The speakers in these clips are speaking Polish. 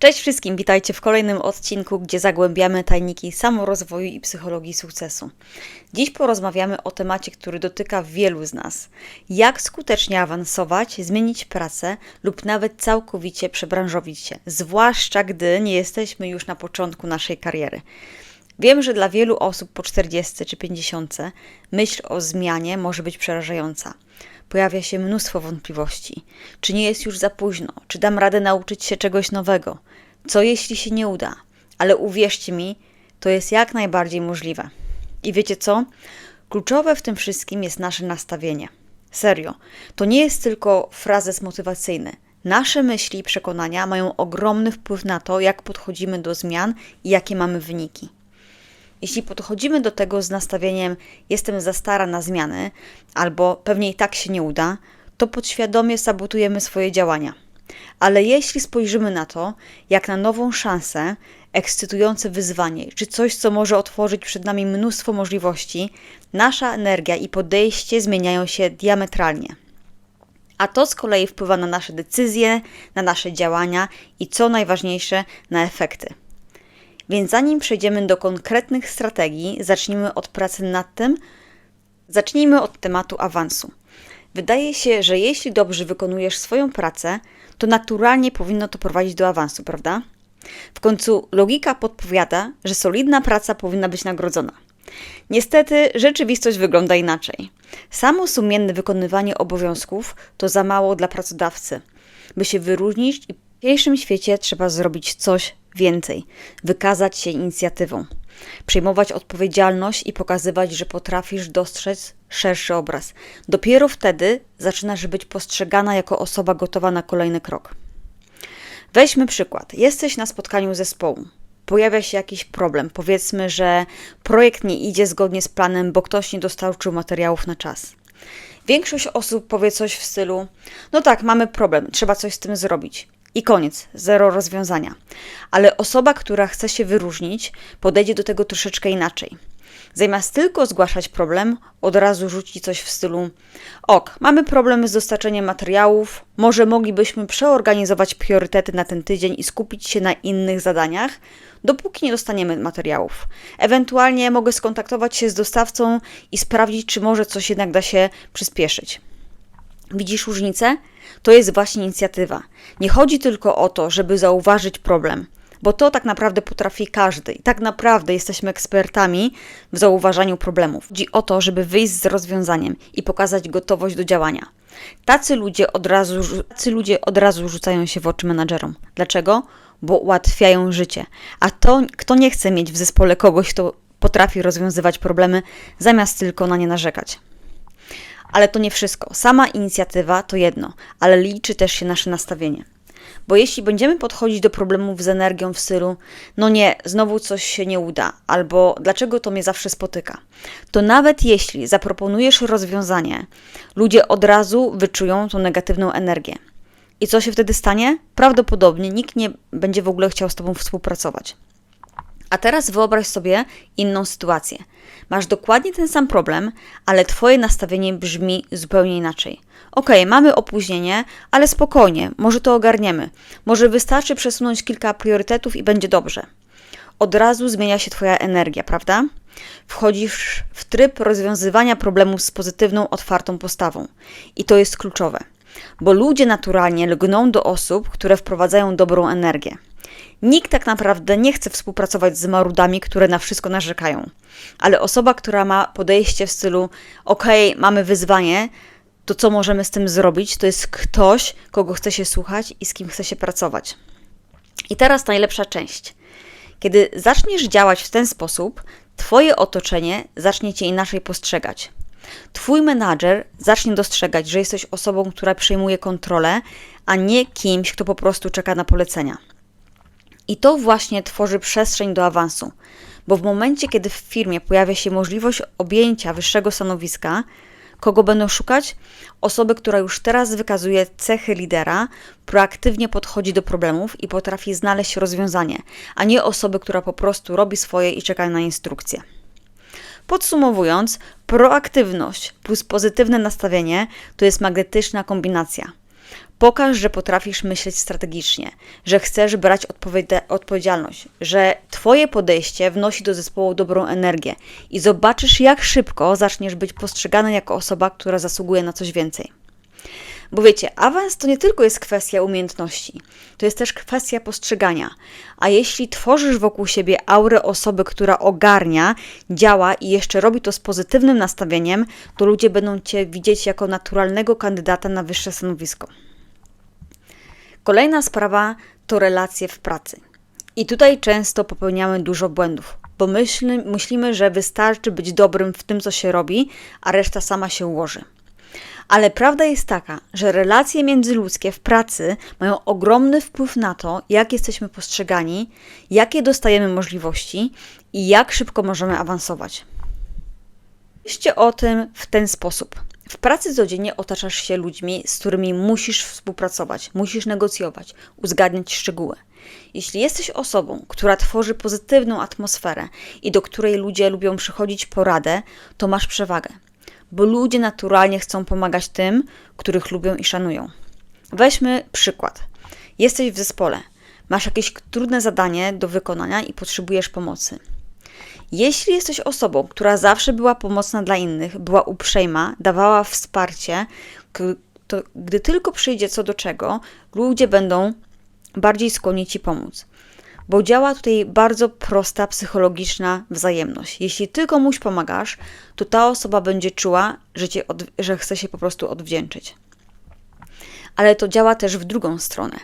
Cześć wszystkim, witajcie w kolejnym odcinku, gdzie zagłębiamy tajniki samorozwoju i psychologii sukcesu. Dziś porozmawiamy o temacie, który dotyka wielu z nas. Jak skutecznie awansować, zmienić pracę lub nawet całkowicie przebranżowić się, zwłaszcza gdy nie jesteśmy już na początku naszej kariery. Wiem, że dla wielu osób po 40 czy 50 myśl o zmianie może być przerażająca. Pojawia się mnóstwo wątpliwości. Czy nie jest już za późno? Czy dam radę nauczyć się czegoś nowego? Co jeśli się nie uda? Ale uwierzcie mi, to jest jak najbardziej możliwe. I wiecie co? Kluczowe w tym wszystkim jest nasze nastawienie. Serio, to nie jest tylko frazes motywacyjny. Nasze myśli i przekonania mają ogromny wpływ na to, jak podchodzimy do zmian i jakie mamy wyniki. Jeśli podchodzimy do tego z nastawieniem jestem za stara na zmiany, albo pewnie i tak się nie uda, to podświadomie sabotujemy swoje działania. Ale jeśli spojrzymy na to, jak na nową szansę, ekscytujące wyzwanie, czy coś, co może otworzyć przed nami mnóstwo możliwości, nasza energia i podejście zmieniają się diametralnie. A to z kolei wpływa na nasze decyzje, na nasze działania i co najważniejsze, na efekty. Więc zanim przejdziemy do konkretnych strategii, zacznijmy od pracy nad tym. Zacznijmy od tematu awansu. Wydaje się, że jeśli dobrze wykonujesz swoją pracę, to naturalnie powinno to prowadzić do awansu, prawda? W końcu logika podpowiada, że solidna praca powinna być nagrodzona. Niestety rzeczywistość wygląda inaczej. Samo sumienne wykonywanie obowiązków to za mało dla pracodawcy. By się wyróżnić i w dzisiejszym świecie trzeba zrobić coś więcej, wykazać się inicjatywą, przejmować odpowiedzialność i pokazywać, że potrafisz dostrzec szerszy obraz. Dopiero wtedy zaczynasz być postrzegana jako osoba gotowa na kolejny krok. Weźmy przykład. Jesteś na spotkaniu zespołu. Pojawia się jakiś problem. Powiedzmy, że projekt nie idzie zgodnie z planem, bo ktoś nie dostarczył materiałów na czas. Większość osób powie coś w stylu: No tak, mamy problem, trzeba coś z tym zrobić. I koniec, zero rozwiązania. Ale osoba, która chce się wyróżnić, podejdzie do tego troszeczkę inaczej. Zamiast tylko zgłaszać problem, od razu rzuci coś w stylu: Ok, mamy problemy z dostarczeniem materiałów, może moglibyśmy przeorganizować priorytety na ten tydzień i skupić się na innych zadaniach, dopóki nie dostaniemy materiałów. Ewentualnie mogę skontaktować się z dostawcą i sprawdzić, czy może coś jednak da się przyspieszyć. Widzisz różnicę? To jest właśnie inicjatywa. Nie chodzi tylko o to, żeby zauważyć problem, bo to tak naprawdę potrafi każdy i tak naprawdę jesteśmy ekspertami w zauważaniu problemów. Chodzi o to, żeby wyjść z rozwiązaniem i pokazać gotowość do działania. Tacy ludzie od razu, tacy ludzie od razu rzucają się w oczy menadżerom. Dlaczego? Bo ułatwiają życie. A to, kto nie chce mieć w zespole kogoś, kto potrafi rozwiązywać problemy, zamiast tylko na nie narzekać. Ale to nie wszystko. Sama inicjatywa to jedno, ale liczy też się nasze nastawienie. Bo jeśli będziemy podchodzić do problemów z energią w stylu, no nie, znowu coś się nie uda, albo dlaczego to mnie zawsze spotyka, to nawet jeśli zaproponujesz rozwiązanie, ludzie od razu wyczują tą negatywną energię. I co się wtedy stanie? Prawdopodobnie nikt nie będzie w ogóle chciał z Tobą współpracować. A teraz wyobraź sobie inną sytuację. Masz dokładnie ten sam problem, ale Twoje nastawienie brzmi zupełnie inaczej. Ok, mamy opóźnienie, ale spokojnie, może to ogarniemy. Może wystarczy przesunąć kilka priorytetów i będzie dobrze. Od razu zmienia się Twoja energia, prawda? Wchodzisz w tryb rozwiązywania problemów z pozytywną, otwartą postawą. I to jest kluczowe, bo ludzie naturalnie lgną do osób, które wprowadzają dobrą energię. Nikt tak naprawdę nie chce współpracować z marudami, które na wszystko narzekają. Ale osoba, która ma podejście w stylu: OK, mamy wyzwanie, to co możemy z tym zrobić? To jest ktoś, kogo chce się słuchać i z kim chce się pracować. I teraz najlepsza część. Kiedy zaczniesz działać w ten sposób, Twoje otoczenie zacznie Cię inaczej postrzegać. Twój menadżer zacznie dostrzegać, że jesteś osobą, która przejmuje kontrolę, a nie kimś, kto po prostu czeka na polecenia. I to właśnie tworzy przestrzeń do awansu, bo w momencie, kiedy w firmie pojawia się możliwość objęcia wyższego stanowiska, kogo będą szukać? Osoby, która już teraz wykazuje cechy lidera, proaktywnie podchodzi do problemów i potrafi znaleźć rozwiązanie, a nie osoby, która po prostu robi swoje i czeka na instrukcje. Podsumowując, proaktywność plus pozytywne nastawienie to jest magnetyczna kombinacja. Pokaż, że potrafisz myśleć strategicznie, że chcesz brać odpowiedzialność, że Twoje podejście wnosi do zespołu dobrą energię i zobaczysz, jak szybko zaczniesz być postrzegany jako osoba, która zasługuje na coś więcej. Bo wiecie, awans to nie tylko jest kwestia umiejętności, to jest też kwestia postrzegania. A jeśli tworzysz wokół siebie aurę osoby, która ogarnia, działa i jeszcze robi to z pozytywnym nastawieniem, to ludzie będą Cię widzieć jako naturalnego kandydata na wyższe stanowisko. Kolejna sprawa to relacje w pracy. I tutaj często popełniamy dużo błędów, bo myśli, myślimy, że wystarczy być dobrym w tym, co się robi, a reszta sama się ułoży. Ale prawda jest taka, że relacje międzyludzkie w pracy mają ogromny wpływ na to, jak jesteśmy postrzegani, jakie dostajemy możliwości i jak szybko możemy awansować. Myślcie o tym w ten sposób. W pracy codziennie otaczasz się ludźmi, z którymi musisz współpracować, musisz negocjować, uzgadniać szczegóły. Jeśli jesteś osobą, która tworzy pozytywną atmosferę i do której ludzie lubią przychodzić poradę, to masz przewagę bo ludzie naturalnie chcą pomagać tym, których lubią i szanują. Weźmy przykład. Jesteś w zespole, masz jakieś trudne zadanie do wykonania i potrzebujesz pomocy. Jeśli jesteś osobą, która zawsze była pomocna dla innych, była uprzejma, dawała wsparcie, to gdy tylko przyjdzie co do czego, ludzie będą bardziej skłonni ci pomóc bo działa tutaj bardzo prosta psychologiczna wzajemność. Jeśli ty komuś pomagasz, to ta osoba będzie czuła, że, cię od, że chce się po prostu odwdzięczyć. Ale to działa też w drugą stronę.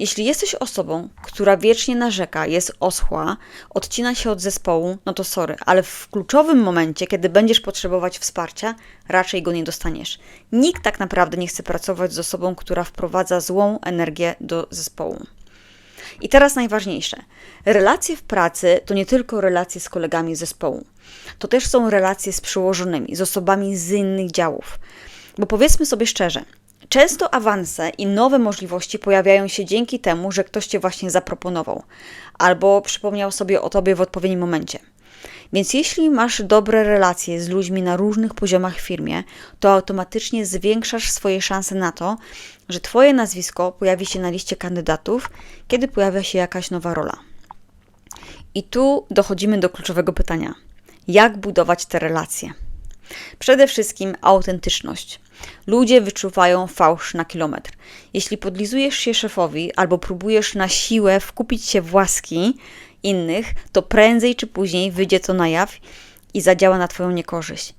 Jeśli jesteś osobą, która wiecznie narzeka, jest oschła, odcina się od zespołu, no to sorry, ale w kluczowym momencie, kiedy będziesz potrzebować wsparcia, raczej go nie dostaniesz. Nikt tak naprawdę nie chce pracować z osobą, która wprowadza złą energię do zespołu. I teraz najważniejsze. Relacje w pracy to nie tylko relacje z kolegami zespołu. To też są relacje z przełożonymi, z osobami z innych działów. Bo powiedzmy sobie szczerze, Często awanse i nowe możliwości pojawiają się dzięki temu, że ktoś cię właśnie zaproponował albo przypomniał sobie o tobie w odpowiednim momencie. Więc jeśli masz dobre relacje z ludźmi na różnych poziomach w firmie, to automatycznie zwiększasz swoje szanse na to, że Twoje nazwisko pojawi się na liście kandydatów, kiedy pojawia się jakaś nowa rola. I tu dochodzimy do kluczowego pytania: jak budować te relacje? Przede wszystkim autentyczność. Ludzie wyczuwają fałsz na kilometr. Jeśli podlizujesz się szefowi albo próbujesz na siłę wkupić się w łaski innych, to prędzej czy później wyjdzie to na jaw i zadziała na Twoją niekorzyść.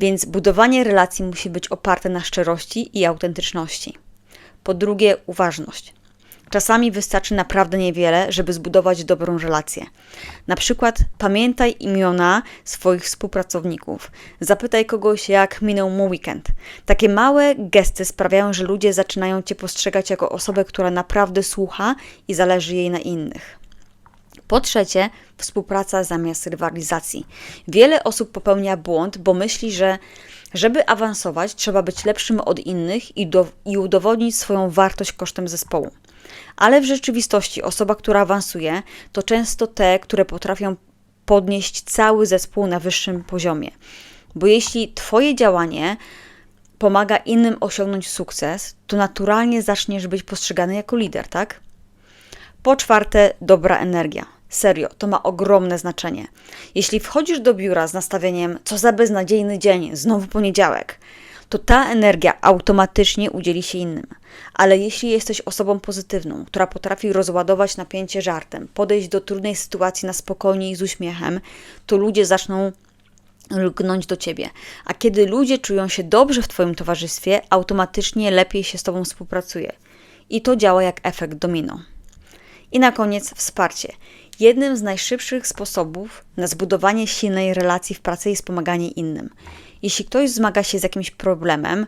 Więc budowanie relacji musi być oparte na szczerości i autentyczności. Po drugie, uważność. Czasami wystarczy naprawdę niewiele, żeby zbudować dobrą relację. Na przykład pamiętaj imiona swoich współpracowników. Zapytaj kogoś, jak minął mu weekend. Takie małe gesty sprawiają, że ludzie zaczynają cię postrzegać jako osobę, która naprawdę słucha i zależy jej na innych. Po trzecie, współpraca zamiast rywalizacji. Wiele osób popełnia błąd, bo myśli, że żeby awansować, trzeba być lepszym od innych i, do, i udowodnić swoją wartość kosztem zespołu. Ale w rzeczywistości osoba, która awansuje, to często te, które potrafią podnieść cały zespół na wyższym poziomie. Bo jeśli Twoje działanie pomaga innym osiągnąć sukces, to naturalnie zaczniesz być postrzegany jako lider, tak? Po czwarte, dobra energia. Serio, to ma ogromne znaczenie. Jeśli wchodzisz do biura z nastawieniem, co za beznadziejny dzień, znowu poniedziałek, to ta energia automatycznie udzieli się innym. Ale jeśli jesteś osobą pozytywną, która potrafi rozładować napięcie żartem, podejść do trudnej sytuacji na spokojnie i z uśmiechem, to ludzie zaczną lgnąć do ciebie. A kiedy ludzie czują się dobrze w Twoim towarzystwie, automatycznie lepiej się z Tobą współpracuje. I to działa jak efekt domino. I na koniec wsparcie. Jednym z najszybszych sposobów na zbudowanie silnej relacji w pracy jest pomaganie innym. Jeśli ktoś zmaga się z jakimś problemem,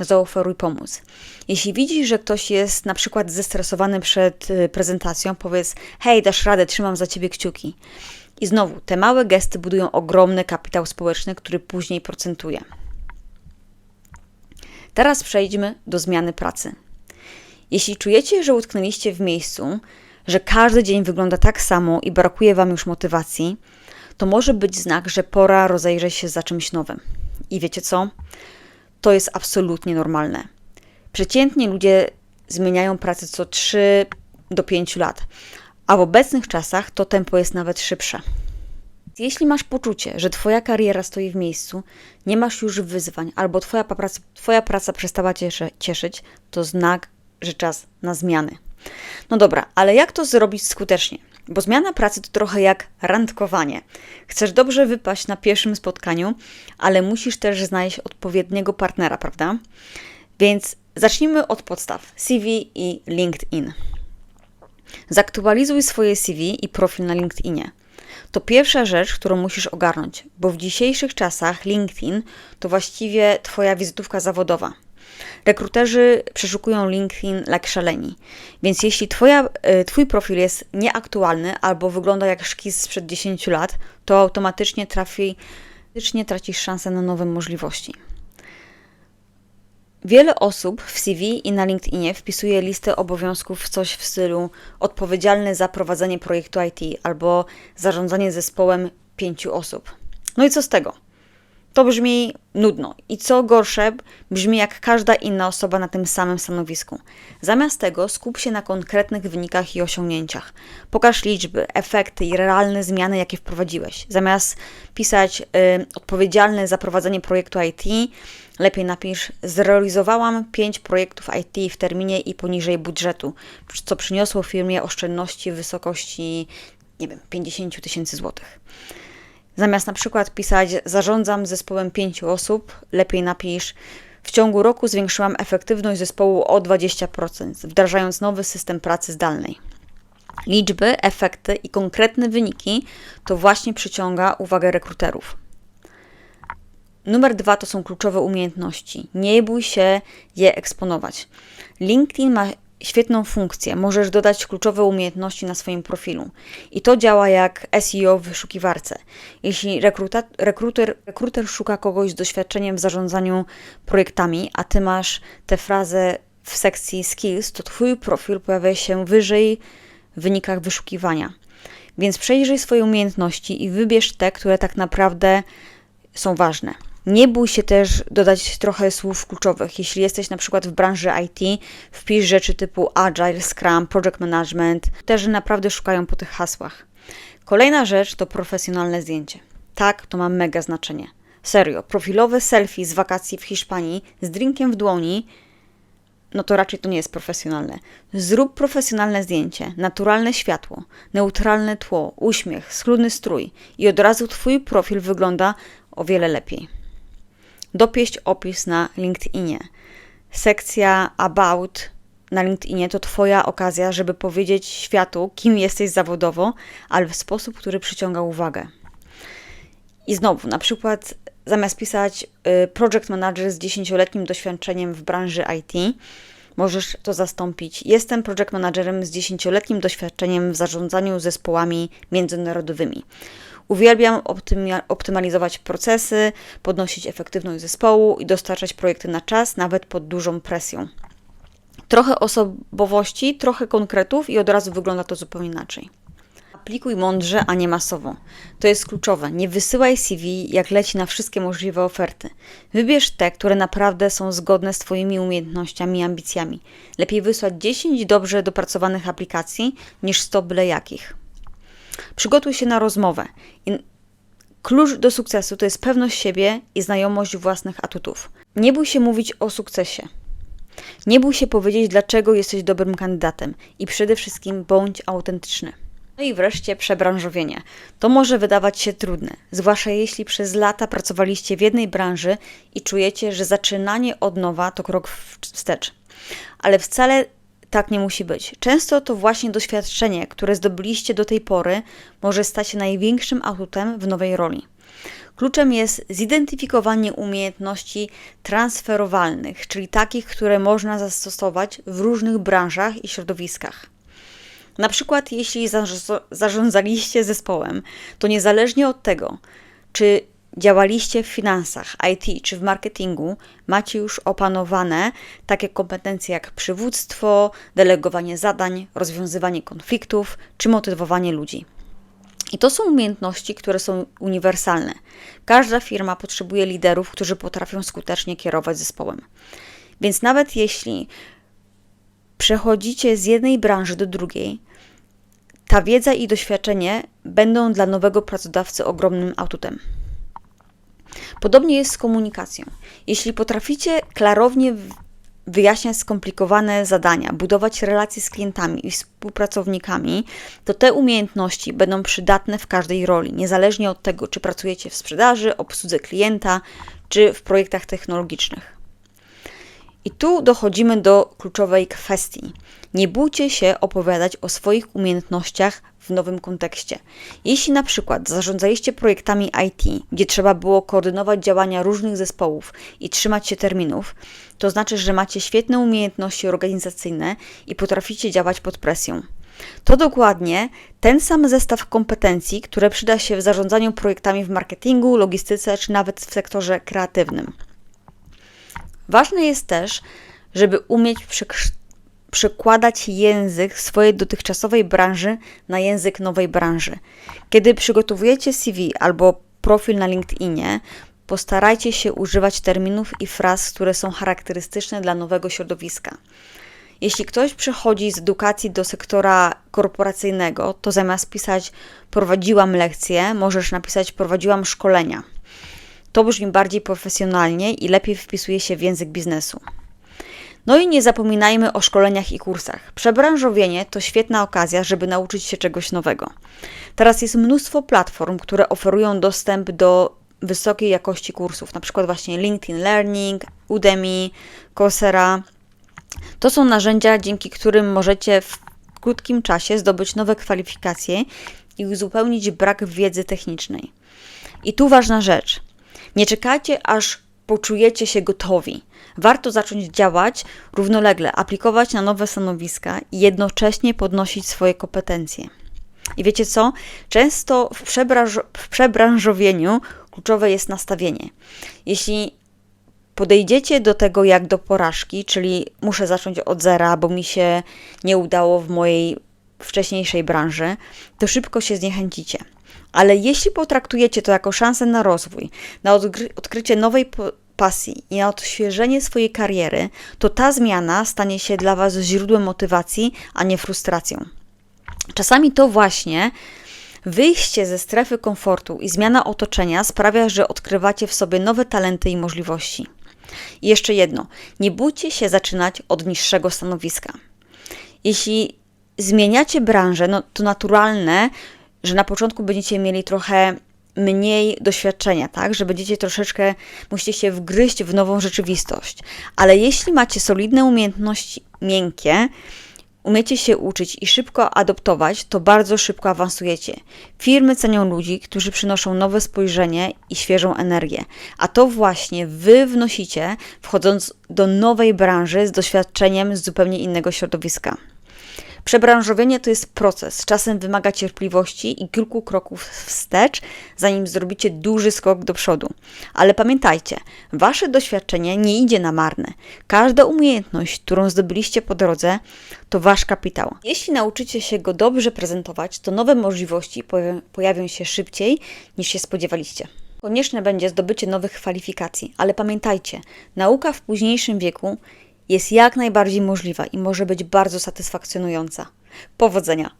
zaoferuj pomóc. Jeśli widzisz, że ktoś jest na przykład zestresowany przed y, prezentacją, powiedz: Hej, dasz radę, trzymam za ciebie kciuki. I znowu, te małe gesty budują ogromny kapitał społeczny, który później procentuje. Teraz przejdźmy do zmiany pracy. Jeśli czujecie, że utknęliście w miejscu, że każdy dzień wygląda tak samo i brakuje Wam już motywacji, to może być znak, że pora rozejrzeć się za czymś nowym. I wiecie co? To jest absolutnie normalne. Przeciętnie ludzie zmieniają pracę co 3 do 5 lat, a w obecnych czasach to tempo jest nawet szybsze. Jeśli masz poczucie, że Twoja kariera stoi w miejscu, nie masz już wyzwań, albo Twoja praca, twoja praca przestała cię cieszyć, to znak, że czas na zmiany. No dobra, ale jak to zrobić skutecznie? Bo zmiana pracy to trochę jak randkowanie. Chcesz dobrze wypaść na pierwszym spotkaniu, ale musisz też znaleźć odpowiedniego partnera, prawda? Więc zacznijmy od podstaw: CV i LinkedIn. Zaktualizuj swoje CV i profil na LinkedInie. To pierwsza rzecz, którą musisz ogarnąć, bo w dzisiejszych czasach LinkedIn to właściwie Twoja wizytówka zawodowa. Rekruterzy przeszukują LinkedIn jak szaleni, więc jeśli twoja, e, Twój profil jest nieaktualny albo wygląda jak szkic sprzed 10 lat, to automatycznie trafi, automatycznie tracisz szansę na nowe możliwości. Wiele osób w CV i na LinkedInie wpisuje listę obowiązków w coś w stylu odpowiedzialny za prowadzenie projektu IT albo zarządzanie zespołem pięciu osób. No i co z tego? To brzmi nudno i co gorsze, brzmi jak każda inna osoba na tym samym stanowisku. Zamiast tego skup się na konkretnych wynikach i osiągnięciach. Pokaż liczby, efekty i realne zmiany, jakie wprowadziłeś. Zamiast pisać y, odpowiedzialny za prowadzenie projektu IT, lepiej napisz: Zrealizowałam 5 projektów IT w terminie i poniżej budżetu, co przyniosło firmie oszczędności w wysokości, nie wiem, 50 tysięcy złotych. Zamiast na przykład pisać zarządzam zespołem pięciu osób, lepiej napisz w ciągu roku zwiększyłam efektywność zespołu o 20%, wdrażając nowy system pracy zdalnej. Liczby, efekty i konkretne wyniki to właśnie przyciąga uwagę rekruterów. Numer dwa to są kluczowe umiejętności. Nie bój się je eksponować. LinkedIn ma świetną funkcję. Możesz dodać kluczowe umiejętności na swoim profilu. I to działa jak SEO w wyszukiwarce. Jeśli rekruta, rekruter, rekruter szuka kogoś z doświadczeniem w zarządzaniu projektami, a ty masz tę frazę w sekcji skills, to twój profil pojawia się wyżej w wynikach wyszukiwania. Więc przejrzyj swoje umiejętności i wybierz te, które tak naprawdę są ważne. Nie bój się też dodać trochę słów kluczowych. Jeśli jesteś na przykład w branży IT, wpisz rzeczy typu Agile, Scrum, Project Management. Też naprawdę szukają po tych hasłach. Kolejna rzecz to profesjonalne zdjęcie. Tak, to ma mega znaczenie. Serio, profilowe selfie z wakacji w Hiszpanii z drinkiem w dłoni, no to raczej to nie jest profesjonalne. Zrób profesjonalne zdjęcie, naturalne światło, neutralne tło, uśmiech, schludny strój i od razu Twój profil wygląda o wiele lepiej. Dopieść opis na LinkedInie. Sekcja About na LinkedInie to Twoja okazja, żeby powiedzieć światu, kim jesteś zawodowo, ale w sposób, który przyciąga uwagę. I znowu, na przykład zamiast pisać y, project manager z 10-letnim doświadczeniem w branży IT, możesz to zastąpić. Jestem project managerem z 10-letnim doświadczeniem w zarządzaniu zespołami międzynarodowymi. Uwielbiam optymalizować procesy, podnosić efektywność zespołu i dostarczać projekty na czas, nawet pod dużą presją. Trochę osobowości, trochę konkretów i od razu wygląda to zupełnie inaczej. Aplikuj mądrze, a nie masowo. To jest kluczowe. Nie wysyłaj CV, jak leci na wszystkie możliwe oferty. Wybierz te, które naprawdę są zgodne z Twoimi umiejętnościami i ambicjami. Lepiej wysłać 10 dobrze dopracowanych aplikacji niż 100 byle jakich. Przygotuj się na rozmowę. Klucz do sukcesu to jest pewność siebie i znajomość własnych atutów. Nie bój się mówić o sukcesie. Nie bój się powiedzieć, dlaczego jesteś dobrym kandydatem i przede wszystkim bądź autentyczny. No i wreszcie przebranżowienie. To może wydawać się trudne, zwłaszcza jeśli przez lata pracowaliście w jednej branży i czujecie, że zaczynanie od nowa to krok wstecz. Ale wcale tak nie musi być. Często to właśnie doświadczenie, które zdobyliście do tej pory, może stać się największym atutem w nowej roli. Kluczem jest zidentyfikowanie umiejętności transferowalnych, czyli takich, które można zastosować w różnych branżach i środowiskach. Na przykład, jeśli zarządzaliście zespołem, to niezależnie od tego, czy działaliście w finansach, IT czy w marketingu, macie już opanowane takie kompetencje jak przywództwo, delegowanie zadań, rozwiązywanie konfliktów czy motywowanie ludzi. I to są umiejętności, które są uniwersalne. Każda firma potrzebuje liderów, którzy potrafią skutecznie kierować zespołem. Więc nawet jeśli przechodzicie z jednej branży do drugiej, ta wiedza i doświadczenie będą dla nowego pracodawcy ogromnym atutem. Podobnie jest z komunikacją. Jeśli potraficie klarownie wyjaśniać skomplikowane zadania, budować relacje z klientami i współpracownikami, to te umiejętności będą przydatne w każdej roli, niezależnie od tego, czy pracujecie w sprzedaży, obsłudze klienta, czy w projektach technologicznych. I tu dochodzimy do kluczowej kwestii. Nie bójcie się opowiadać o swoich umiejętnościach w nowym kontekście. Jeśli na przykład zarządzaliście projektami IT, gdzie trzeba było koordynować działania różnych zespołów i trzymać się terminów, to znaczy, że macie świetne umiejętności organizacyjne i potraficie działać pod presją. To dokładnie ten sam zestaw kompetencji, które przyda się w zarządzaniu projektami w marketingu, logistyce czy nawet w sektorze kreatywnym. Ważne jest też, żeby umieć przekładać język swojej dotychczasowej branży na język nowej branży. Kiedy przygotowujecie CV albo profil na LinkedInie, postarajcie się używać terminów i fraz, które są charakterystyczne dla nowego środowiska. Jeśli ktoś przychodzi z edukacji do sektora korporacyjnego, to zamiast pisać prowadziłam lekcje, możesz napisać prowadziłam szkolenia. To brzmi bardziej profesjonalnie i lepiej wpisuje się w język biznesu. No i nie zapominajmy o szkoleniach i kursach. Przebranżowienie to świetna okazja, żeby nauczyć się czegoś nowego. Teraz jest mnóstwo platform, które oferują dostęp do wysokiej jakości kursów, na przykład właśnie LinkedIn Learning, Udemy, Coursera. To są narzędzia, dzięki którym możecie w krótkim czasie zdobyć nowe kwalifikacje i uzupełnić brak wiedzy technicznej. I tu ważna rzecz. Nie czekajcie, aż poczujecie się gotowi. Warto zacząć działać równolegle, aplikować na nowe stanowiska i jednocześnie podnosić swoje kompetencje. I wiecie co? Często w, przebranż w przebranżowieniu kluczowe jest nastawienie. Jeśli podejdziecie do tego jak do porażki, czyli muszę zacząć od zera, bo mi się nie udało w mojej wcześniejszej branży, to szybko się zniechęcicie. Ale jeśli potraktujecie to jako szansę na rozwój, na odkrycie nowej pasji i na odświeżenie swojej kariery, to ta zmiana stanie się dla Was źródłem motywacji, a nie frustracją. Czasami to właśnie wyjście ze strefy komfortu i zmiana otoczenia sprawia, że odkrywacie w sobie nowe talenty i możliwości. I jeszcze jedno: nie bójcie się zaczynać od niższego stanowiska. Jeśli zmieniacie branżę, no to naturalne, że na początku będziecie mieli trochę mniej doświadczenia, tak? Że będziecie troszeczkę, musicie się wgryźć w nową rzeczywistość. Ale jeśli macie solidne umiejętności miękkie, umiecie się uczyć i szybko adoptować, to bardzo szybko awansujecie. Firmy cenią ludzi, którzy przynoszą nowe spojrzenie i świeżą energię. A to właśnie wy wnosicie, wchodząc do nowej branży z doświadczeniem z zupełnie innego środowiska. Przebranżowienie to jest proces, czasem wymaga cierpliwości i kilku kroków wstecz, zanim zrobicie duży skok do przodu. Ale pamiętajcie, wasze doświadczenie nie idzie na marne. Każda umiejętność, którą zdobyliście po drodze, to wasz kapitał. Jeśli nauczycie się go dobrze prezentować, to nowe możliwości pojawią się szybciej niż się spodziewaliście. Konieczne będzie zdobycie nowych kwalifikacji, ale pamiętajcie, nauka w późniejszym wieku jest jak najbardziej możliwa i może być bardzo satysfakcjonująca. Powodzenia!